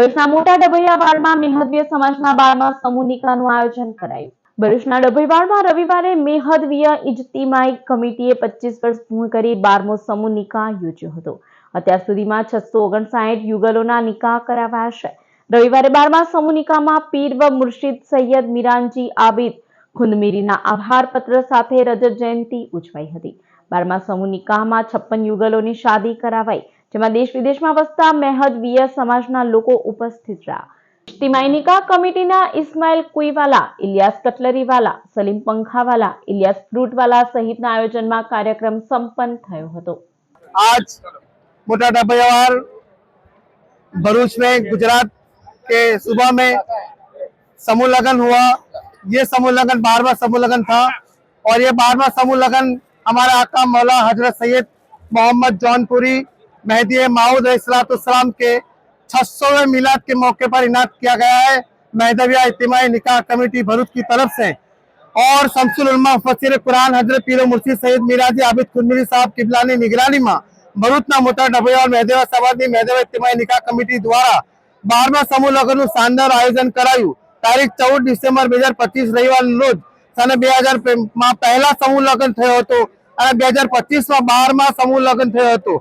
ભરૂચના મોટા ડભૈયાવાડમાં મેહદવીય સમાજના બારમાં સમૂહ આયોજન કરાયું ભરૂચના ડભૈયાવાડમાં રવિવારે મેહદવીય ઇજતિમાઈ કમિટીએ પચીસ વર્ષ પૂર્ણ કરી બારમો સમૂહ નિકાહ યોજ્યો હતો અત્યાર સુધીમાં છસો ઓગણસાઠ યુગલોના નિકાહ કરાવાયા છે રવિવારે બારમા સમૂહ નિકાહમાં પીર મુર્શિદ સૈયદ મીરાનજી આબિદ ખુંદમીરીના આભાર પત્ર સાથે રજત જયંતિ ઉજવાઈ હતી બારમા સમૂહ નિકાહમાં છપ્પન યુગલોની શાદી કરાવાઈ જેમાં દેશ વિદેશમાં વસતા મેહદ વિય સમાજના લોકો ઉપસ્થિત રહ્યા ટીમાયનીકા કમિટીના ઇસ્માઇલ કુઇવાલા ઇલિયાસ કટલરીવાલા સલીમ પંખાવાલા ઇલિયાસ ફ્રૂટવાલા સહિતના આયોજનમાં કાર્યક્રમ સંપન્ન થયો હતો આજ મોટાટા ભયાવાર ભરુશ મે ગુજરાત કે સુબા મે સમૂહ લગન ہوا એ સમૂહ લગન 12માં સમૂહ લગન થા અને એ 12માં સમૂહ લગન અમારા આકા મોલા હજрет સૈયદ મોહમ્મદ જાનપુરી मेहदी माउद सलाम के छसोवें मिलाद के मौके पर इनाद किया गया है मेहदविया इतमाही निकाह कमेटी भरूच की तरफ से और शमसुलमा फसर कुरान हजरत पीर मुर्शी सैद मिराजी आबिद खुनमी साहब किबलानी निगरानी माँ भरूच न मोटा डबे और मेहदेवा सवादी मेहदेवा इतमाही निकाह कमेटी द्वारा बारवा समूह लगन શાનદાર આયોજન કરાયું તારીખ ચૌદ ડિસેમ્બર બે હજાર પચીસ રવિવાર રોજ સને બે पहला समूह लगन સમૂહ तो, और बेहजार पच्चीस બે હજાર પચીસમાં બારમા સમૂહ લગ્ન